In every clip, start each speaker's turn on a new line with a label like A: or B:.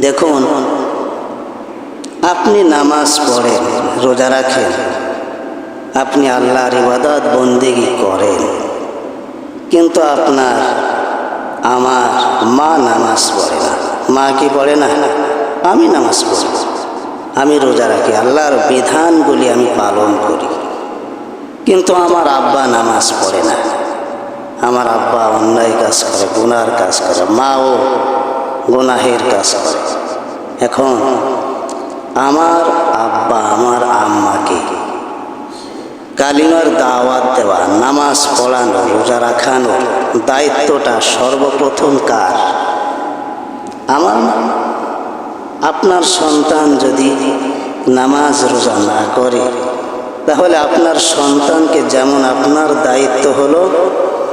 A: দেখুন, আপনি নামাজ পড়েন, রোজা রাখেন, আপনি আল্লাহর ইবাদত, বন্দেগি করেন। কিন্তু আপনার, আমার মা নামাজ পড়ে না। মা কি পড়ে না? আমি নামাজ পড়ি। আমি রোজা রাখি। আল্লাহর বিধানগুলি আমি পালন করি। কিন্তু আমার আব্বা নামাজ পড়ে না। আমার আব্বা অন্যায় কাজ করে, গুনার কাজ করে। মাও গুনাহের কাজ করে। এখন আমার আব্বা, আমার আম্মাকে কালিমার দাওয়াত দেওয়া, নামাজ পড়ানো, রোজা রাখানোর দায়িত্বটা সর্বপ্রথম কার? আমার আপনার সন্তান যদি নামাজ রোজা না করে, তাহলে আপনার সন্তানকে যেমন আপনার দায়িত্ব হলো,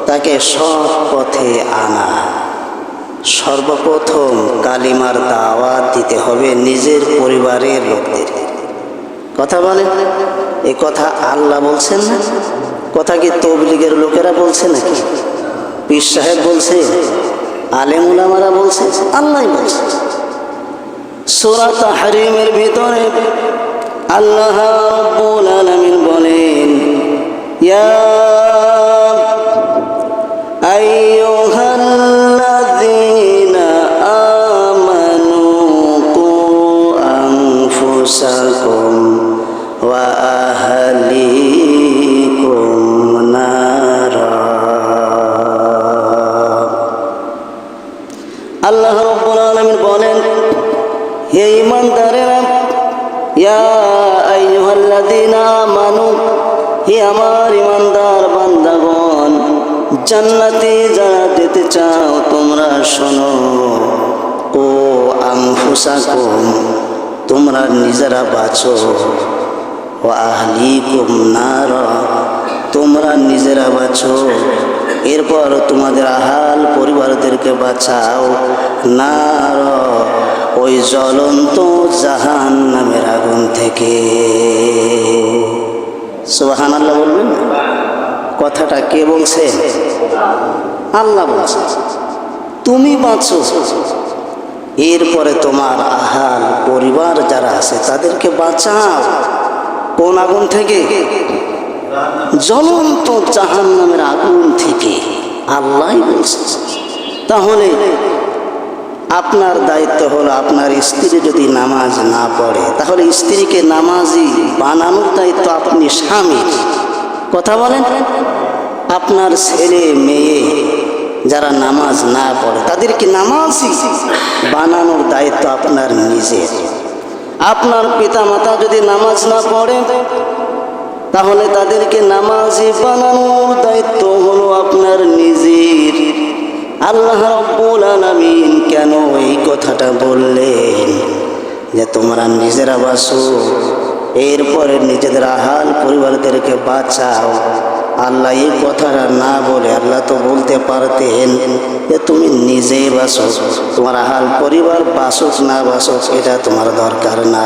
A: তাকে সৎ পথে আনা। সর্বপ্রথম কালিমার দাওয়াত দিতে হবে নিজের পরিবারের লোকদের। কথা বলেন? এ কথা আল্লাহ বলছেন না? কথা কি তবলিগের লোকেরা বলছে নাকি? পীর সাহেব বলছে আলেমুলামারা বলছে আল্লাহ বলছে। সুরা তাহরিমের ভিতরে আল্লাহ বলেন, ইয়া আমানু হে আমার ইমানদার বান্দাগণ, জান্নাতে যারা যেতে চাও, তোমরা শোনো। ও আনফুসাকুম, তোমরা নিজেরা বাঁচো। ও আহলিকুম নার, তোমরা নিজেরা বাঁচো। এরপর তোমাদের আহাল পরিবারদেরকে বাঁচাও। নার ওই জ্বলন্ত জাহান নামের আগুন থেকে। সুবাহান আল্লাহ বলবেন? কথাটা কে বলছে? আল্লাহ বলছে। তুমি বাঁচো। এরপরে তোমার আহাল পরিবার যারা আছে তাদেরকে বাঁচাও। কোন আগুন থেকে? জ্বলন্ত জাহান নামের আগুন থেকে। আল্লাহ বলছে। তাহলে আপনার দায়িত্ব হলো আপনার স্ত্রী যদি নামাজ না পড়ে, তাহলে স্ত্রীকে নামাজি বানানোর দায়িত্ব আপনি স্বামীর কথা বলেন? আপনার ছেলে, মেয়ে যারা নামাজ না পড়ে, তাদেরকে নামাজি বানানোর দায়িত্ব আপনার নিজের। আপনার পিতা মাতা যদি নামাজ না পড়ে, তাহলে তাদেরকে নামাজি বানানোর দায়িত্ব হলো আপনার নিজের। আল্লাহ রব্বুল আলামিন কেন এই কথাটা বললেন? যে তোমরা নিজেরা বাসো এরপরে নিজেদের আহাল পরিবারদেরকে বাঁচাও। আল্লাহ এই কথাটা না বলে আল্লাহ তো বলতে পারতেন যে তুমি নিজেই বাসো তোমার আহাল পরিবার বাসুক না বাসুক এটা তোমার দরকার না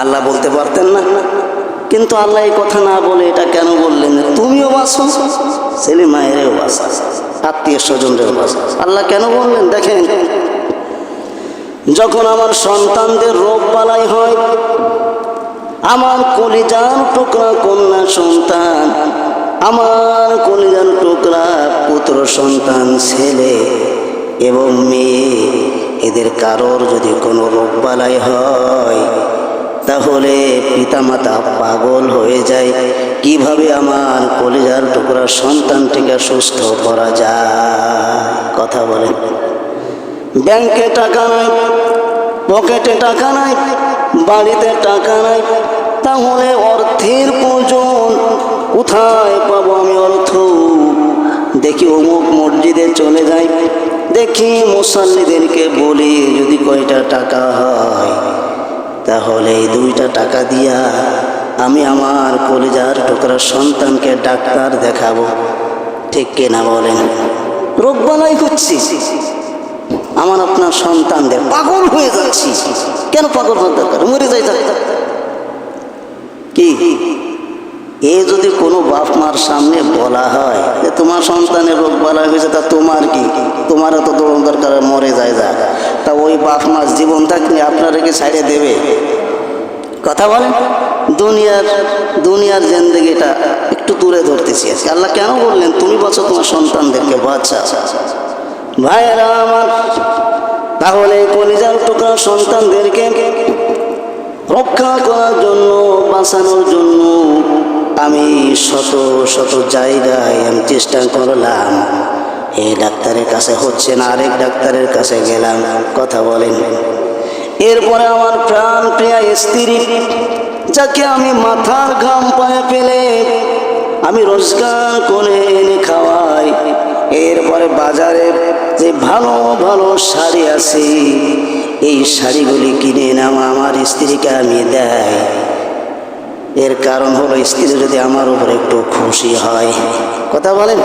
A: আল্লাহ বলতে পারতেন না? কিন্তু আল্লাহ এই কথা না বলে এটা কেন বললেন? তুমিও বাসো ছেলে মায়েরও বাসা আত্মীয় স্বজনরেও বাসা আল্লাহ কেন বললেন? দেখেন, যখন আমার সন্তানদের রোগ বালাই হয়, আমার কলিজার টুকরা কন্যা সন্তান, আমার কলিজার টুকরা পুত্র সন্তান, ছেলে এবং মেয়ে, এদের কারোর যদি কোনো রোগ বালাই হয় তাহলে পিতামাতা পাগল হয়ে যায়। কীভাবে আমার কলিজার টুকরা সন্তানটিকে সুস্থ করা যায়? কথা বলেন ব্যাংকে টাকা নাই, পকেটে টাকা নাই, বাড়িতে টাকা নাই, তাহলে অর্থের প্রয়োজন কোথায় পাবো আমি অর্থ? দেখি অমুক মসজিদে চলে যাই, দেখি মুসাল্লিদেরকে বলি, যদি কয়টা টাকা হয়। তাহলে এই দুইটা টাকা দিয়া আমি আমার কলেজার টোকরার সন্তানকে ডাক্তার দেখাবো। ঠিক কিনা বলেন? রোগ রোগবালাই করছি। আমার আপনার সন্তানদের পাগল হয়ে যাচ্ছি। কেন পাগল হওয়ার দরকার? মরে যাই কি? এ যদি কোনো বাপ মার সামনে বলা হয় যে তোমার সন্তানের রোগ বলা হয়েছে, তা তোমার কি? তোমার তো দৌড়ন দরকার, মরে যায় যা। তা ওই বাপ মার জীবন থাকলে আপনাদেরকে ছাইড়ে দেবে? কথা বলেন। দুনিয়ার দুনিয়ার জেন্দেগিটা একটু দূরে ধরতেছি আজকে। আল্লাহ কেন বললেন, তুমি বাঁচো তোমার সন্তানদেরকে বাচ্চা ভাইয়েরা আমার, তাহলে কলিজার টুকরা সন্তানদেরকে রক্ষা করার জন্য, বাঁচানোর জন্য আমি শত শত জায়গায় আমি চেষ্টা করলাম। এই ডাক্তারের কাছে হচ্ছে না, আরেক ডাক্তারের কাছে গেলাম। কথা বলেন। এরপরে আমার প্রাণ প্রিয়া স্ত্রী, যাকে আমি মাথার ঘাম পায়ে ফেলে আমি রোজগার করে এনে খাওয়াই। এরপরে বাজারে যে ভালো ভালো শাড়ি আছে, এই শাড়িগুলি কিনে নাম আমার স্ত্রীকে আমি দেয় এর কারণ হলো স্ত্রী যদি আমার উপর একটু খুশি হয়। কথা বলেন?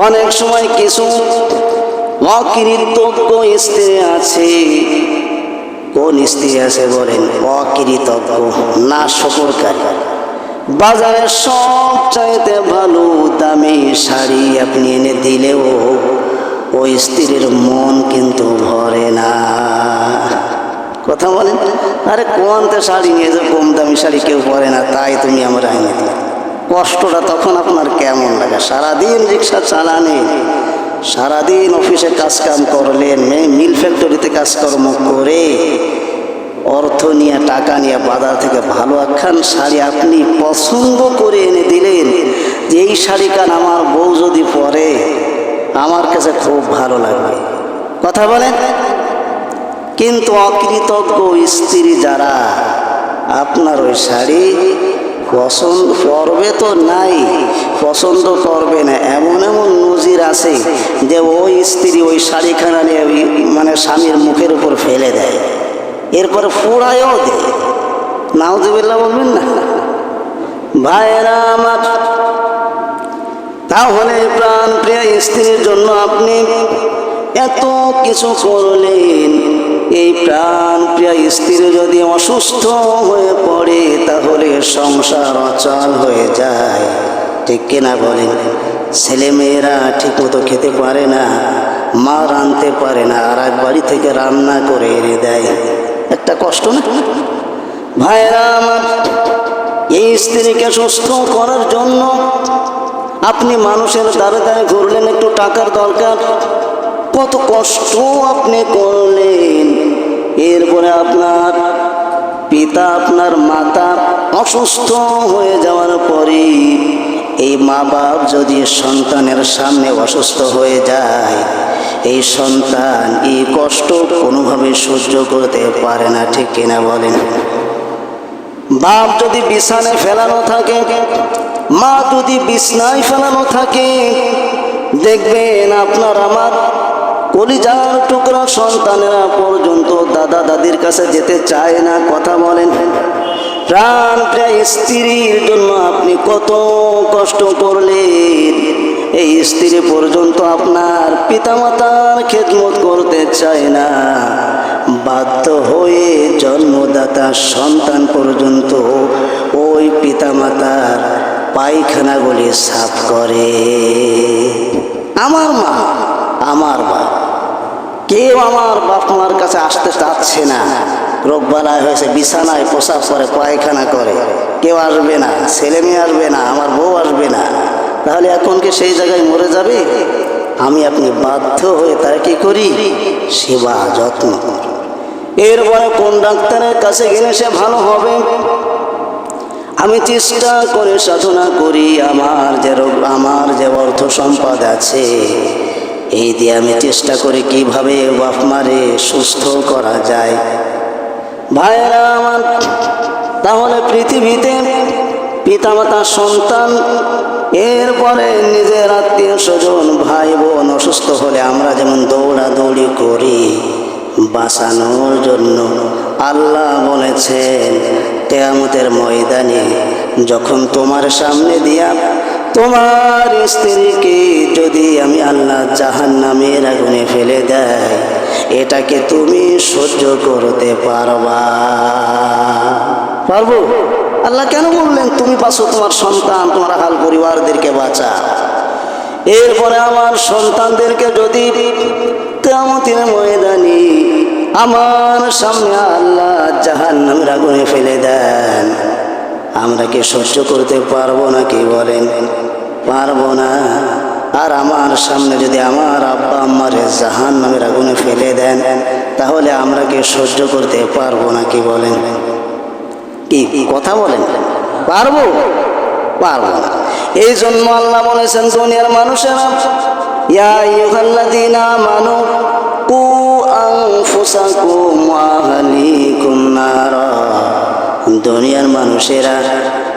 A: অনেক সময় কিছু অকৃতজ্ঞ স্ত্রী আছে। কোন স্ত্রী আছে বলেন? অকৃতজ্ঞ না শকরকারী বাজারে সব চাইতে ভালো দামি শাড়ি আপনি এনে দিলেও ওই স্ত্রীর মন কিন্তু ভরে না। কথা বলেন? আরে কোনতে শাড়ি নিয়ে যে কম দামি শাড়ি কেউ পরে না, তাই তুমি আমার আইনে দিলে। কষ্টটা তখন আপনার কেমন লাগে? সারাদিন রিক্সা চালানে, সারাদিন অফিসে কাজ কাম করলেন মিল ফ্যাক্টরিতে কাজকর্ম করে, অর্থ নিয়ে, টাকা নিয়ে বাজার থেকে ভালো একখান শাড়ি আপনি পছন্দ করে এনে দিলেন, যে এই শাড়িখান আমার বউ যদি পরে, আমার কাছে খুব ভালো লাগবে। কথা বলেন? কিন্তু অকৃতজ্ঞ স্ত্রী যারা, আপনার ওই শাড়ি পছন্দ করবে তো নাই, পছন্দ করবে না। এমন এমন নজির আছে যে ওই স্ত্রী ওই শাড়িখানা নিয়ে মানে স্বামীর মুখের উপর ফেলে দেয়। এরপরে ফুড়ায়ও দেয়। নাউজুবিল্লাহ বলবেন না? ভাইয়েরা আমার, তাহলে প্রাণ প্রিয় স্ত্রীর জন্য আপনি এত কিছু করলেন। এই প্রাণ প্রিয় স্ত্রী যদি অসুস্থ হয়ে পড়ে, তাহলে সংসার অচল হয়ে যায়। ঠিক কিনা বলেন? ছেলেমেয়েরা ঠিকমতো খেতে পারে না, মা রাঁধতে পারে না, আর এক বাড়ি থেকে রান্না করে এনে দেয়। একটা কষ্ট না? ভাইরা আমার, এই স্ত্রীকে সুস্থ করার জন্য আপনি মানুষের দ্বারে দ্বারে ঘুরলেন, একটু টাকার দরকার। কত কষ্ট আপনি করলেন। এরপরে আপনার পিতা, আপনার মাতা অসুস্থ হয়ে যাওয়ার পরে এই মা বাপ যদি সন্তানের সামনে অসুস্থ হয়ে যায়, এই সন্তান এই কষ্ট কোনোভাবে সহ্য করতে পারে না, ঠিক কিনা বলেন? বাপ যদি বিছানায় ফেলানো থাকে, মা যদি বিছনায় ফেলানো থাকে, দেখবেন আপনার আমার কলিজার টুকরা সন্তানেরা পর্যন্ত দাদা দাদির কাছে যেতে চায় না, কথা বলেন। প্রাণ প্রায় স্ত্রীর জন্য আপনি কত কষ্ট করলেন। এই স্ত্রী পর্যন্ত আপনার পিতামাতার খেদমত করতে চায় না। বাধ্য হয়ে জন্মদাতা সন্তান পর্যন্ত ওই পিতামাতার পায়খানাগুলি সাফ করে। আমার মা, আমার বাপ কেউ আমার বাপ মার কাছে আসতে চাচ্ছে না। রোগবালায় হয়েছে, বিছানায় পোশাক করে পায়খানা করে। কেউ আসবে না, ছেলে মেয়ে আসবে না, আমার বউ আসবে না। তাহলে এখন কি সেই জায়গায় মরে যাবে? আমি আপনি বাধ্য হয়ে তার কি করি? সেবা যত্ন এরপরে কোন ডাক্তারের কাছে গেলে সে ভালো হবে? আমি চেষ্টা করে সাধনা করি, আমার যে রোগ, আমার যে অর্থ সম্পদ আছে। এই দিয়ে আমি চেষ্টা করি কীভাবে বাপ মারে সুস্থ করা যায়। ভাইয়েরা আমার, তাহলে পৃথিবীতে পিতা পিতামাতা সন্তান, এরপরে নিজের আত্মীয় স্বজন ভাই বোন অসুস্থ হলে আমরা যেমন দৌড়াদৌড়ি করি, বাঁচানোর জন্য আল্লাহ বলেছেন তেয়ামতের ময়দানে যখন তোমার সামনে দিয়া তোমার স্ত্রীকে যদি আমি আল্লাহ জাহান নামের আগুনে ফেলে দেয়, এটাকে তুমি সহ্য করতে পারবা। পারব? আল্লাহ কেন বললেন, তুমি পাশো তোমার সন্তান, তোমার হাল পরিবারদেরকে বাঁচা এরপরে আমার সন্তানদেরকে যদি কেমতের ময়দানে আমার সামনে আল্লাহ জাহান নামের আগুনে ফেলে দেন আমরা কি সহ্য করতে পারব না, কি বলেন? পারব না। আর আমার সামনে যদি আমার আব্বা আম্মার জাহান নামের আগুনে ফেলে দেন, তাহলে আমরা কি সহ্য করতে পারব না, কি বলেন? কি কথা বলেন? পারব? পারব না। এই জন্য আল্লাহ বলেছেন, দুনিয়ার মানুষেরা, ইয়া আমানু, কু দুনিয়ার মানুষেরা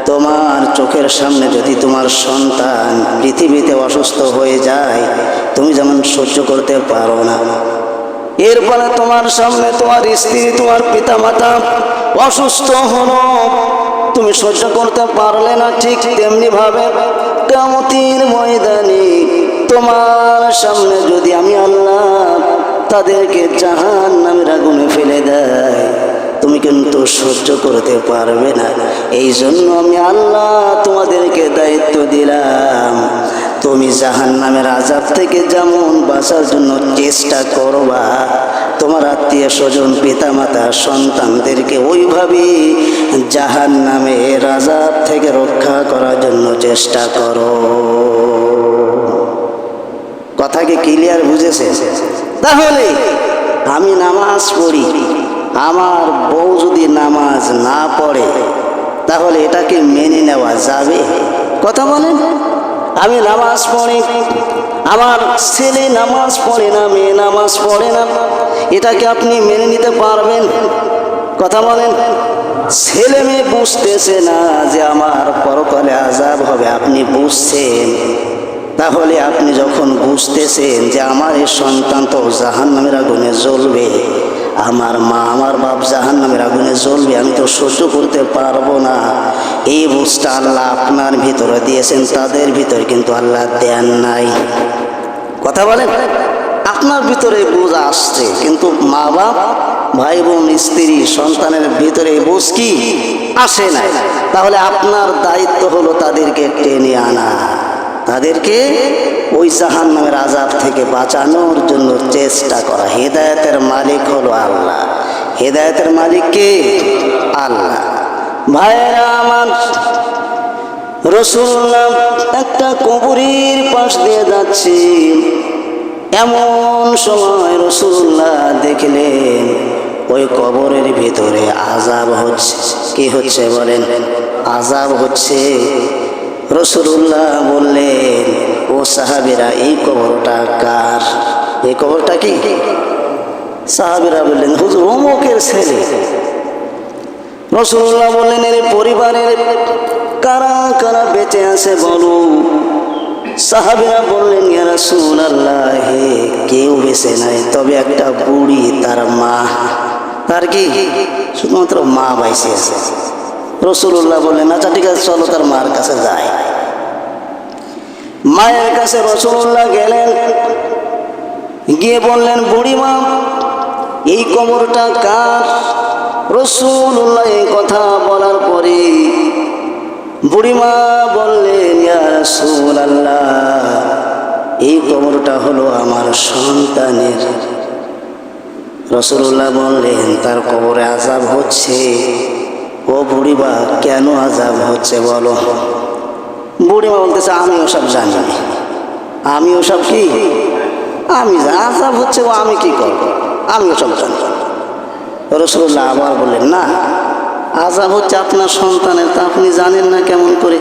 A: তোমার চোখের সামনে যদি তোমার সন্তান পৃথিবীতে অসুস্থ হয়ে যায়, তুমি যেমন সহ্য করতে পারো না। এরপরে তোমার সামনে তোমার স্ত্রী, তোমার পিতা মাতা অসুস্থ হলো। তুমি সহ্য করতে পারলে না ঠিক তেমনি ভাবে কামতির ময়দানে তোমার সামনে যদি আমি আল্লাহ তাদেরকে জাহান নামের আগুনে ফেলে দেয় তুমি কিন্তু সহ্য করতে পারবে না। এই জন্য আমি আল্লাহ তোমাদেরকে দায়িত্ব দিলাম। তুমি জাহান নামের আজাব থেকে যেমন বাঁচার জন্য চেষ্টা করবা, তোমার আত্মীয় স্বজন পিতা পিতামাতা, সন্তানদেরকে ওইভাবে জাহান নামের আজাব থেকে রক্ষা করার জন্য চেষ্টা করো। কথাকে ক্লিয়ার বুঝেছে? তাহলে আমি নামাজ পড়ি। আমার বউ যদি নামাজ না পড়ে, তাহলে এটাকে মেনে নেওয়া যাবে? কথা বলেন। আমি নামাজ পড়ি, আমার ছেলে নামাজ পড়ে না, মেয়ে নামাজ পড়ে না, এটাকে আপনি মেনে নিতে পারবেন? কথা বলেন। ছেলে মেয়ে বুঝতেছে না যে আমার পরকালে আজাব হবে, আপনি বুঝছেন? তাহলে আপনি যখন বুঝতেছেন যে আমার এই সন্তান তো জাহান নামের আগুনে জ্বলবে আমার মা, আমার বাপ জাহান নামের আগুনে জ্বলবে, আমি তো সহ্য করতে পারব না। এই বুঝটা আল্লাহ আপনার ভিতরে দিয়েছেন, তাদের ভিতরে কিন্তু আল্লাহ দেন নাই। কথা বলেন? আপনার ভিতরে বুঝ আসছে, কিন্তু মা বাপ ভাই বোন স্ত্রী, সন্তানের ভিতরে বোঝ কি? আসে নাই। তাহলে আপনার দায়িত্ব হলো তাদেরকে টেনে আনা। তাদেরকে ওই জাহান নামের আজাব থেকে বাঁচানোর জন্য চেষ্টা করা। হেদায়তের মালিক হলো আল্লাহ। হেদায়তের মালিক কে? আল্লাহ। ভাইয়েরা আমার রসুল্লাহ একটা কবরের পাশ দিয়ে যাচ্ছে। এমন সময় রসুল্লাহ দেখলেন ওই কবরের ভিতরে আজাব হচ্ছে। কি হচ্ছে বলেন? আজাব হচ্ছে। রসুল্লাহ বললেন, ও সাহাবিরা, এই কবরটা কার? এই কবরটা কি? সাহাবিরা বললেন, হুজুর, অমুকের ছেলে। রসুল্লাহ বললেন, এর পরিবারের কারা কারা বেঁচে আছে বলো সাহাবিরা বললেন, ইয়া রাসূল আল্লাহ কেউ বেঁচে নাই, তবে একটা বুড়ি, তার মা। তার কি? শুধুমাত্র মা বাইসে আছে। রসুল্লাহ বললেন আচ্ছা ঠিক আছে, চলো তার মার কাছে যায় মায়ের কাছে রসুল্লাহ গেলেন, গিয়ে বললেন বুড়ি মা এই কবরটা কার? রসুল্লাহ এই কথা বলার পরে বুড়িমা বললেন আল্লাহ এই কোমরটা হলো আমার সন্তানের। রসুল্লাহ বললেন, তার কবরে আজাব হচ্ছে। ও বুড়িমা, কেন আজাব হচ্ছে বলো বুড়িমা বলতেছে, আমি ওসব জানি। আমি ওসব কি আমি। আজাব হচ্ছে ও আমি কি করব আমি ওসব জানি। রসুল্লাহ আবার বললেন, না, আজাব হচ্ছে আপনার সন্তানের, তা আপনি জানেন না কেমন করে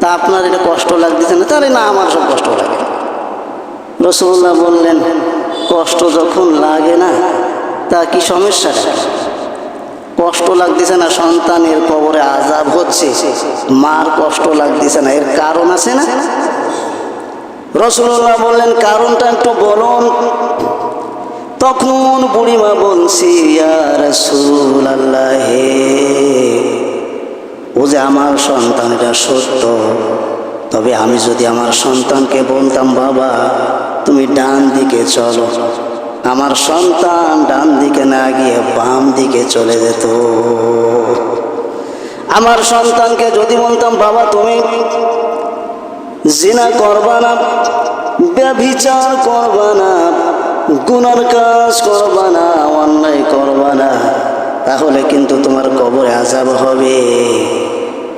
A: তা আপনার এটা কষ্ট লাগতেছে না তাহলে না, আমার সব কষ্ট লাগে রসুল্লাহ বললেন, কষ্ট যখন লাগে না, তা কি সমস্যাটা কষ্ট লাগতেছে না, সন্তানের কবরে আজাব হচ্ছে। মার কষ্ট লাগতেছে না, এর কারণ আছে না? রসুল্লাহ বললেন, কারণটা একটু বলুন। তখন বুড়িমা বলছি হে ও যে আমার সন্তান, এটা সত্য। তবে আমি যদি আমার সন্তানকে বলতাম, বাবা, তুমি ডান দিকে চলো। আমার সন্তান ডান দিকে না দিকে চলে যেত। আমার সন্তানকে যদি বলতাম, বাবা, তুমি জিনা করবা না, ব্যভিচার করবা না, গুনার কাজ করবা না, অন্যায় করবা না, তাহলে কিন্তু তোমার কবরে আজাব হবে।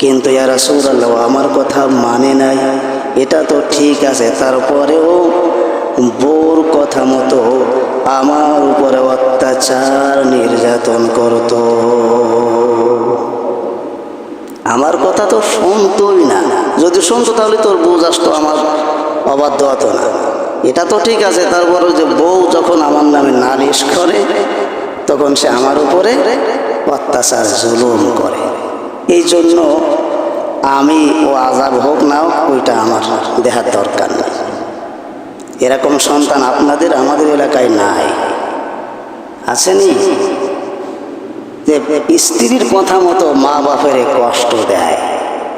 A: কিন্তু ইয়ারা সৌরাল্লাহ আমার কথা মানে নাই। এটা তো ঠিক আছে, তারপরেও বোর কথা মতো আমার উপরে অত্যাচার নির্যাতন করতো। আমার কথা তো শুনতোই না। যদি শুনতো তাহলে তোর বউ আসতো আমার অবাধ্য হতো না। এটা তো ঠিক আছে তারপরে যে বউ যখন আমার নামে নালিশ করে, তখন সে আমার উপরে অত্যাচার, জুলুম করে। এই জন্য আমি ও আজাব হোক না হোক, ওইটা আমার দেহার দরকার নেই এরকম সন্তান আপনাদের আমাদের এলাকায় নাই। আছেনি যে স্ত্রীর কথা মতো মা বাপের কষ্ট দেয়।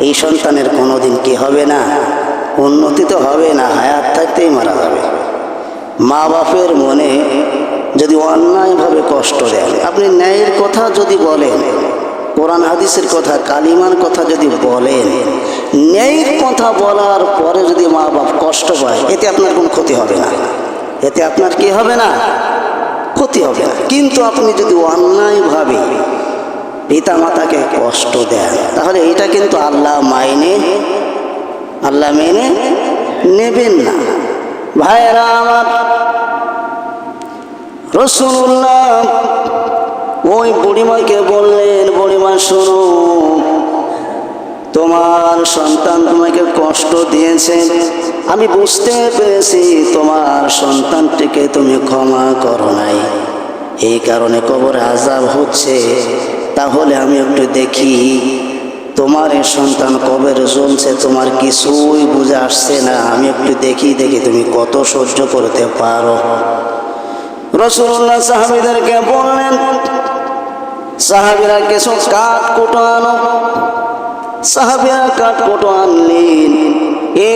A: এই সন্তানের কোনোদিন কি হবে না? উন্নতি তো হবে না, হায়াত থাকতেই মারা যাবে। মা বাপের মনে যদি অন্যায়ভাবে কষ্ট দেন, আপনি ন্যায়ের কথা যদি বলেন কোরআন হাদিসের কথা, কালিমার কথা যদি বলেন, ন্যায়ের কথা বলার পরে যদি মা বাপ কষ্ট পায়, এতে আপনার কোনো ক্ষতি হবে না। এতে আপনার কি হবে না? ক্ষতি হবে না। কিন্তু আপনি যদি অন্যায়ভাবে পিতা মাতাকে কষ্ট দেন, তাহলে এটা কিন্তু আল্লাহ মাইনে, আল্লাহ মেনে নেবেন না। ভাইয়েরা আমার, রসুল্লাহ ওই বুড়িমাকে বললেন, বুড়িমা, শোনো, তোমার সন্তান তোমাকে কষ্ট দিয়েছে। আমি বুঝতে পেরেছি তোমার সন্তানটিকে তুমি ক্ষমা করো নাই। এই কারণে কবর আজাব হচ্ছে। তাহলে আমি একটু দেখি, তোমার এই সন্তান কবের জ্বলছে? তোমার কিছুই বুঝে আসছে না। আমি একটু দেখি দেখি তুমি কত সহ্য করতে পারো। রসুল্লাহ সাহাবিদেরকে বললেন সাহাবিরা কিছু কাঠ কুটো আনো সাহাবিরা কাঠ কুটো আনলেন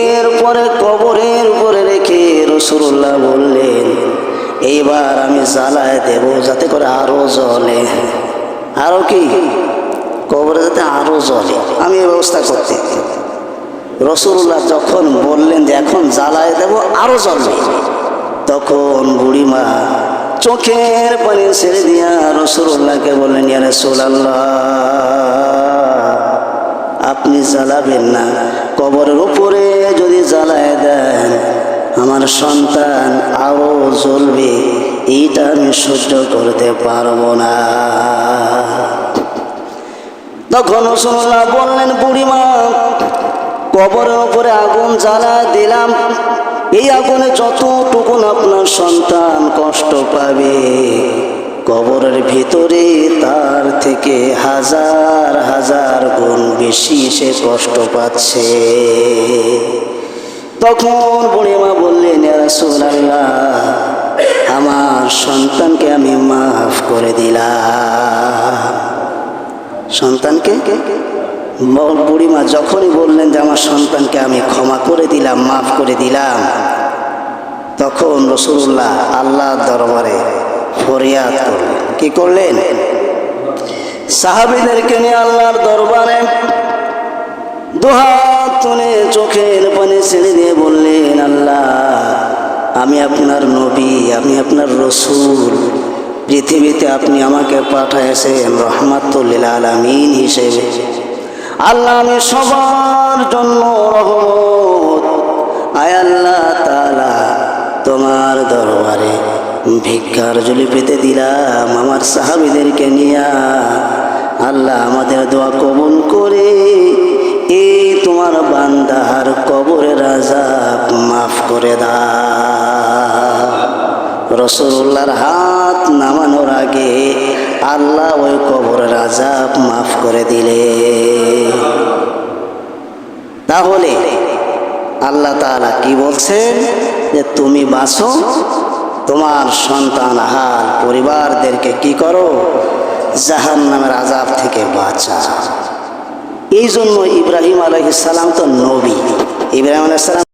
A: এরপরে কবরের উপরে রেখে রসুল্লাহ বললেন, এইবার আমি জ্বালায় দেব যাতে করে আরও জলে আরও কি? কবরে যাতে আরও জলে আমি এই ব্যবস্থা করতে। রসুল্লাহ যখন বললেন যে এখন জ্বালায় দেব, আরও জ্বলবে। তখন বুড়িমা চোখের পানি ছেড়ে দিয়া রসুল্লাহকে বললেন, ইয়া রসুল্লাহ আপনি জ্বালাবেন না। কবরের উপরে যদি জ্বালায় দেন, আমার সন্তান আরও জ্বলবে। এইটা আমি সহ্য করতে পারব না। তখন রসুল্লাহ বললেন, বুড়িমা, কবরের উপরে আগুন জ্বালা দিলাম। এই আগুনে যতটুকুন আপনার সন্তান কষ্ট পাবে, কবরের ভিতরে তার থেকে হাজার হাজার গুণ বেশি সে কষ্ট পাচ্ছে। তখন বুড়িমা বললেন রাসূলুল্লাহ, আমার সন্তানকে আমি মাফ করে দিলাম। সন্তানকে? বুড়িমা যখনই বললেন যে আমার সন্তানকে আমি ক্ষমা করে দিলাম, মাফ করে দিলাম, তখন রসুল্লাহ আল্লাহ দরবারে ফরিয়াদ কি করলেন? সাহাবিদেরকে নিয়ে আল্লাহর দরবারে দুহাত তুলে চোখের পানি ছেড়ে দিয়ে বললেন, আল্লাহ, আমি আপনার নবী, আমি আপনার রসুল। পৃথিবীতে আপনি আমাকে পাঠাইছেন রহমাতুল্লিল আলমিন হিসেবে। আল্লাহ আমি সবার জন্য রহমত। আয় আল্লাহ তালা তোমার দরবারে ভিক্ষার জলি পেতে দিলাম আমার সাহাবিদেরকে নিয়া। আল্লাহ আমাদের দোয়া কবুল করে এই তোমার বান্দার কবরে রাজা মাফ করে দা রসুল্লাহর হাত নামানোর আগে আল্লাহ ওই কবরের আজাব মাফ করে দিলে। তাহলে আল্লাহ তাআলা কি বলছেন? যে তুমি বাঁচো, তোমার সন্তান আহার পরিবারদেরকে কি করো? জাহান নামের আজাব থেকে বাঁচা এই জন্য ইব্রাহিম আলহিসাল্লাম তো নবী। ইব্রাহিম আলাইসাল্লাম